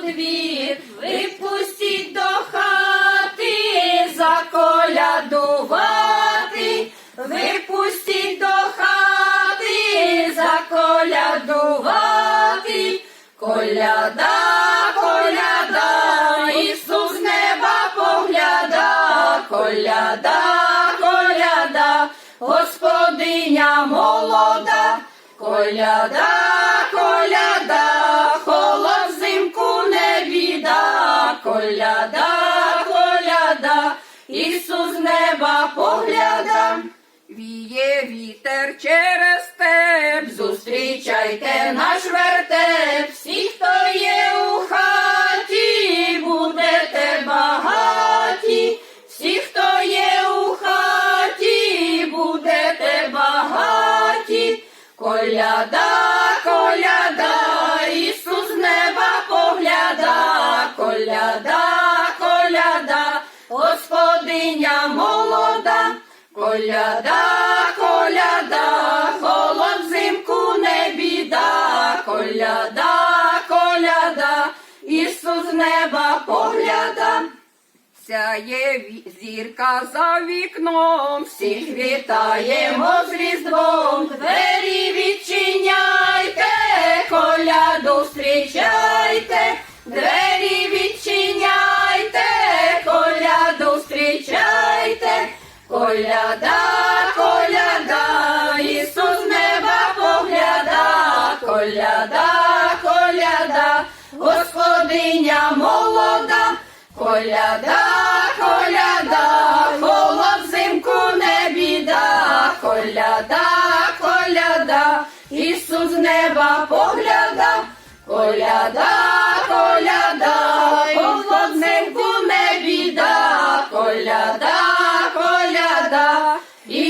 двір, випустіть до хати, заколядувати, випустіть до хати, заколядувати, коляда, коляда, Ісус неба погляда, коляда, коляда, господиня молода, коляда, коляда, коляда, Ісус неба погляда. Віє вітер через степ, зустрічайте наш вертеп, всі, хто є у хаті, будете багаті, всі, хто є у хаті, будете багаті, коляда, коляда, Ісус неба погляда, коляда, коляда, господиня молода. Коляда, коляда, холод взимку не біда, коляда, коляда, Ісус неба погляда. Сяє зірка за вікном, всіх вітаємо з Різдвом, двері відчиняйте, коляду зустрічайте, двері коляда, коляда, Ісус неба погляда, коляда, коляда, господиня молода. Коляда, коляда, холод взимку не біда, коляда, коляда, Ісус неба погляда. e